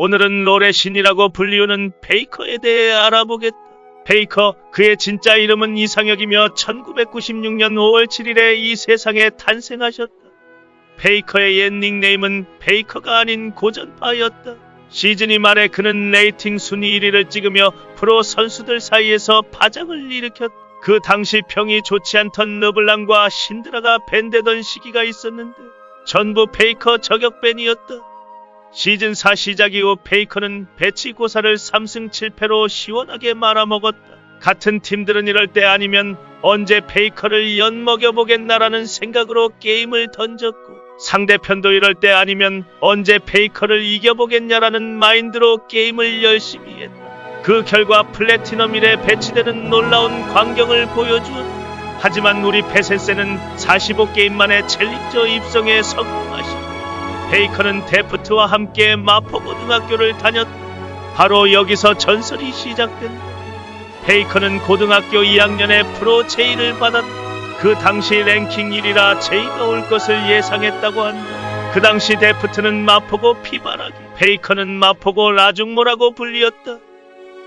오늘은 롤의 신이라고 불리우는 베이커에 대해 알아보겠다. 베이커, 그의 진짜 이름은 이상혁이며 1996년 5월 7일에 이 세상에 탄생하셨다. 베이커의 옛 닉네임은 베이커가 아닌 고전파였다. 시즌이 말에 그는 레이팅 순위 1위를 찍으며 프로 선수들 사이에서 파장을 일으켰다. 그 당시 평이 좋지 않던 르블랑과 신드라가 밴되던 시기가 있었는데 전부 페이커 저격밴이었다. 시즌 4 시작 이후 페이커는 배치 고사를 3승 7패로 시원하게 말아먹었다. 같은 팀들은 이럴 때 아니면 언제 페이커를 엿먹여보겠나라는 생각으로 게임을 던졌고 상대편도 이럴 때 아니면 언제 페이커를 이겨보겠냐라는 마인드로 게임을 열심히 했다. 그 결과 플래티넘 1에 배치되는 놀라운 광경을 보여주었다. 하지만 우리 페센세는 45게임 만에 챌린저 입성에 성공하셨다. 베이커는 데프트와 함께 마포고등학교를 다녔다. 바로 여기서 전설이 시작된다. 베이커는 고등학교 2학년에 프로 제의를 받았다. 그 당시 랭킹 1위라 제의가 올 것을 예상했다고 한다. 그 당시 데프트는 마포고 피바라기, 베이커는 마포고 라중모라고 불리었다.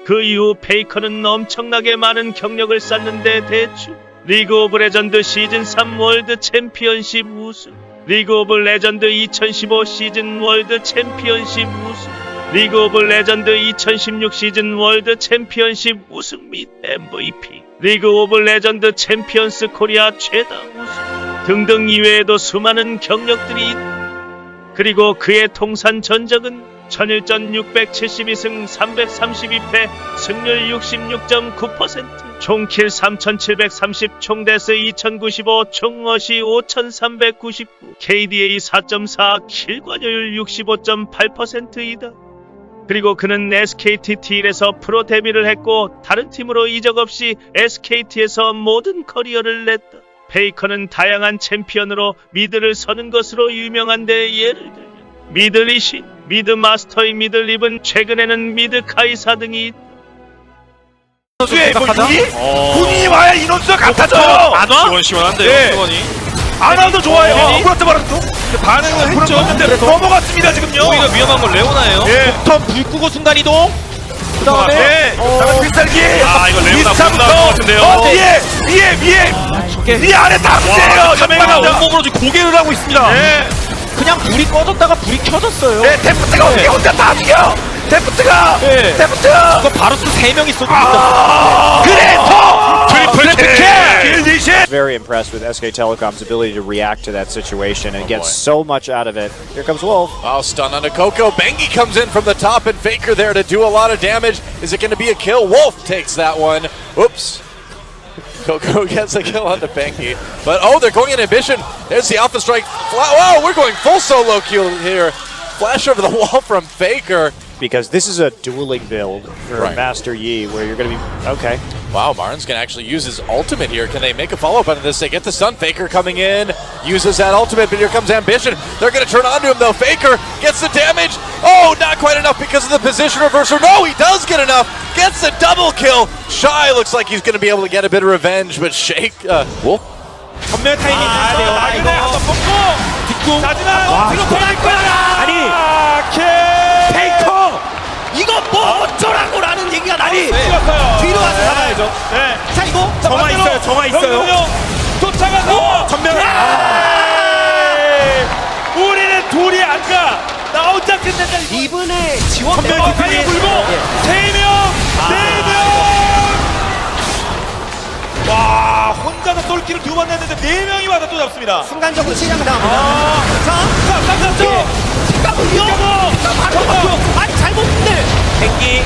그 이후 베이커는 엄청나게 많은 경력을 쌓는데 대충 리그 오브 레전드 시즌 3 월드 챔피언십 우승, 리그 오브 레전드 2015 시즌 월드 챔피언십 우승, 리그 오브 레전드 2016 시즌 월드 챔피언십 우승 및 MVP, 리그 오브 레전드 챔피언스 코리아 최다 우승. 등등 이외에도 수많은 경력들이 있다. 그리고 그의 통산 전적은 천일전 672승 332패 승률 66.9% 총킬 3730 총데스 2095 총어시 5399 KDA 4.4 킬관여율 65.8%이다. 그리고 그는 SKT T1에서 프로 데뷔를 했고 다른 팀으로 이적 없이 SKT에서 모든 커리어를 냈다. 페이커는 다양한 챔피언으로 미드를 서는 것으로 유명한데 예를 들면 미드리신, 미드 마스터의 미드립은 최근에는 미드 카이사 등이 있다. 선수의 뭐 생각하자? 분이 어. 분이 와야 인원수가 같아져요. 안 와? 시원시원한데요, 네. 수원이. 안 와도 좋아요. 네. 브라트 바람도 반응을 했죠. 근데 넘어갔습니다 지금요. 오히려 위험한 건 레오나예요. 예. 턴 불 끄고 순간 이동. 그 다음에 네. 자, 필살기. 아, 이거 레오나 나올 것 거. 같은데요. 어, 위에 위에 위에 저게 위에 아래 다 문제예요. 카메라가 연막입니다. 온몸으로 지금 고개를 하고 있습니다. 네. 그냥 불이 꺼졌다가 불이 켜졌어요. 네, 데프트가 어떻게 혼자 다 죽여? 데프트가 네. 데프트. 이거 바로 또세 명이 쏘고 있다. 아, 그래서 트리플 킬! 길리시. very impressed with SK Telecom's ability to react to that situation and get so much out of it. Here comes Wolf. Wow, stun onto Coco. Bengi comes in from the top, and Faker there to do a lot of damage. Is it going to be a kill? Wolf takes that one. Oops. Coco gets a kill onto Bengi. But oh, they're going in ambition. There's the Alpha Strike. Fla- wow, we're going full solo kill here. Flash over the wall from Faker. Because this is a dueling build for Right. Master Yi where you're going to be. Okay. Wow, Martin's going to actually use his ultimate here. Can they make a follow up on this? They get the stun. Faker coming in, uses that ultimate, but here comes Ambition. They're going to turn onto him though. Faker gets the damage. Oh, not quite enough because of the position reversal. No, he does get enough. Gets the double kill. Shy looks like he's going to be able to get a bit of revenge, but Shake, uh, Wolf. 전멸 타이밍 아, 가야 돼요. 아, 나중에 한번 이거 뽑고 뒷궁. 자지나 와, 뒤로 이거 보낼 거야. 아니, 아, 페이커. 이거 뭐 어쩌라고라는 얘기가 나니. 찍었어요. 뒤로 와서 잡아야죠. 네. 자 이거 정화 반대로. 있어요. 정화 있어요. 쫓아가서 전멸. 에이, 우리는 둘이 안 가. 나 혼자 끝낸다. 이분의 지원 전멸 멤버 뒷판이 불고 예. 세 명, 네 명. 와 혼자서 똘끼를 두 번 냈는데 네 명이 와서 또 잡습니다. 순간적으로 시작을 당합니다. 아, 뱅기,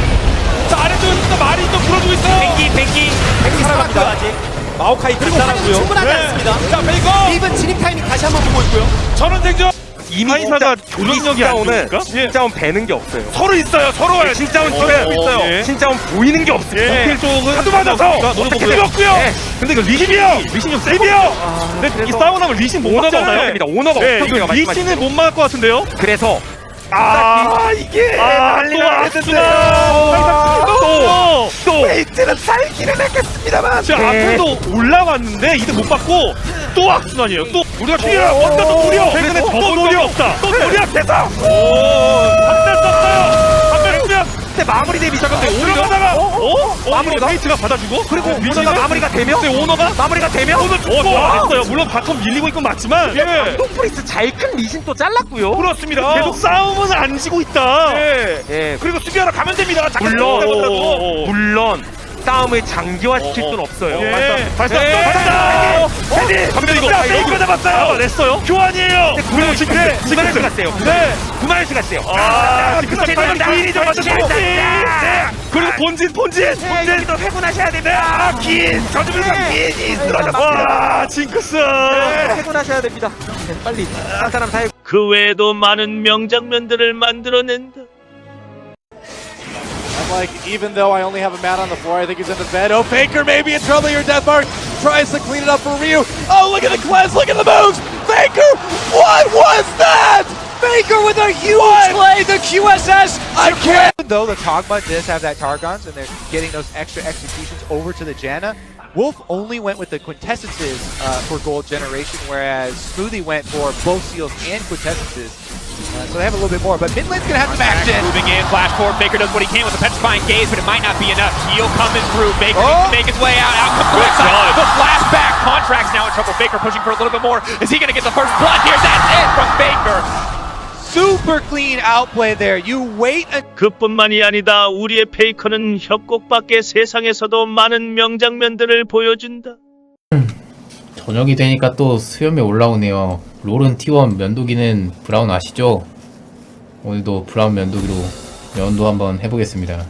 자 아래쪽에서 또 말이 또 불어주고 있어요. 뱅기, 뱅기, 뱅기 살아갑니다. 아직. 마오카이 그리고 네. 충분하지 않습니다. 자 베이커 이번 진입 타이밍 다시 한번 보고 있고요. 전원 생존. 이미사가 조직력이 안 좋으니까 진짜원 배는 게 없어요. 서로 있어요. 서로 와요. 진짜원 서로 찍고 있어요. 있어요. 진짜원 보이는 게 없어요. 예. 예. 쪽은 하도 맞아서 어떻게 먹고요. 예. 근데 이거 리신이요. 리신 좀 세고. 리비요. 근데 이 싸우고 나면 리신 못 오너가. 됩니다. 오너가 네, 없어요. 이거 리신을 못 막을 것 같은데요. 그래서 아 이게 아, 난리 또 나겠는데요. 아스나 또, 또 웨이트는 살기는 했겠습니다만. 저 앞에도 올라왔는데 이득 못 받고 또 악순환이에요. 또 우리가 튀어 어, 언더 또 노려. 최근에 또더 노려 없다. 또 노력 돼서. 오, 박살 썼어요. 마무리 대비 시작한데 오히려 들 어? 어? 마무리가? 페이트가 받아주고 그리고 위치가 오너가 마무리가 되면 근데 오너가 마무리가 되면 오늘 어, 좋아했어요. 물론 바텀 밀리고 있건 맞지만 예. 똥프리스 잘 큰 리신 또 잘랐고요. 그렇습니다. 계속 싸움은 안 지고 있다. 예. 예, 그리고 수비하러 가면 됩니다. 물론 들어가더라도. 물론 싸움을 장기화시킬 어, 어. 수는 없어요. 예. 발사 예. 발사. 헤디. 갑니다 이거. 자, 페이커 잡았어요. 냈어요. 교환이에요. 그리고 지금 네. 구만할 수가 있어요. 네. 구만할 수가 있어요. 아, 지금 그 제대로 기인이 좀 맞았고. 네. 그리고 본진 본진 본진. 여기도 회군하셔야 됩니다. 아, 기인. 저주면서 네. 기인이 쓰러졌어. 와 징크스. 회군하셔야 됩니다. 네, 빨리 한 사람 다그 외에도 많은 명장면들을 만들어낸다. I'm like, even though I only have a man on the floor, I think he's in the bed. Oh, Faker maybe in trouble here. Deathmark tries to clean it up for Ryu. Oh, look at the cleanse. Look at the moves. Faker, what was that? Faker with a huge play. The QSS. I can't. Even though the Togma does have that Targons and they're getting those extra executions over to the Janna, Wolf only went with the quintessences uh, for gold generation, whereas Smoothie went for both seals and quintessences. Uh, so they have a little bit more, but mid lane's gonna have some action. Moving in, flash forward. Baker does what he can with the petrifying gaze, but it might not be enough. Heal coming through. Baker needs to make his way out. Out comes the side. The flashback. Contracts now in trouble. Baker pushing for a little bit more. Is he going to get the first blood here? That's it from Baker. Super clean outplay there. You wait a 그뿐만이 아니다. 우리의 페이커는 협곡밖에 세상에서도 많은 명장면들을 보여준다. 저녁이 되니까 또 수염이 올라오네요. 롤은 T1 면도기는 브라운 아시죠? 오늘도 브라운 면도기로 면도 한번 해보겠습니다.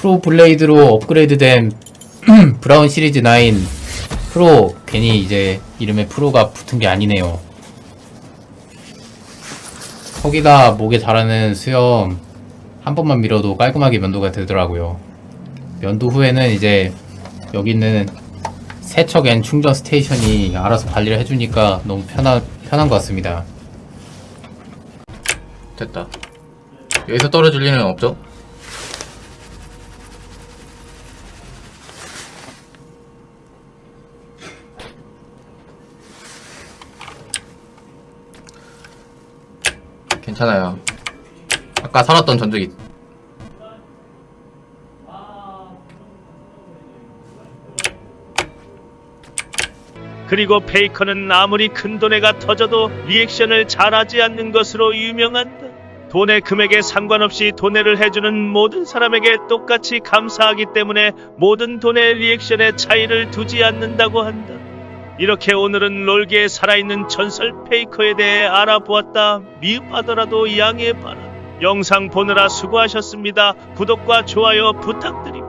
프로 블레이드로 업그레이드된 브라운 시리즈 9 프로 괜히 이제 이름에 프로가 붙은 게 아니네요. 거기다 목에 자라는 수염 한 번만 밀어도 깔끔하게 면도가 되더라고요. 면도 후에는 이제 여기 있는 세척 앤 충전 스테이션이 알아서 관리를 해주니까 너무 편한, 편한 것 같습니다. 됐다. 여기서 떨어질 일은 없죠? 괜찮아요. 아까 살았던 전적이 그리고 페이커는 아무리 큰 돈에가 터져도 리액션을 잘하지 않는 것으로 유명한다. 돈의 금액에 상관없이 돈해를 해주는 모든 사람에게 똑같이 감사하기 때문에 모든 돈의 리액션에 차이를 두지 않는다고 한다. 이렇게 오늘은 롤계에 살아있는 전설 페이커에 대해 알아보았다. 미흡하더라도 양해해봐라. 영상 보느라 수고하셨습니다. 구독과 좋아요 부탁드립니다.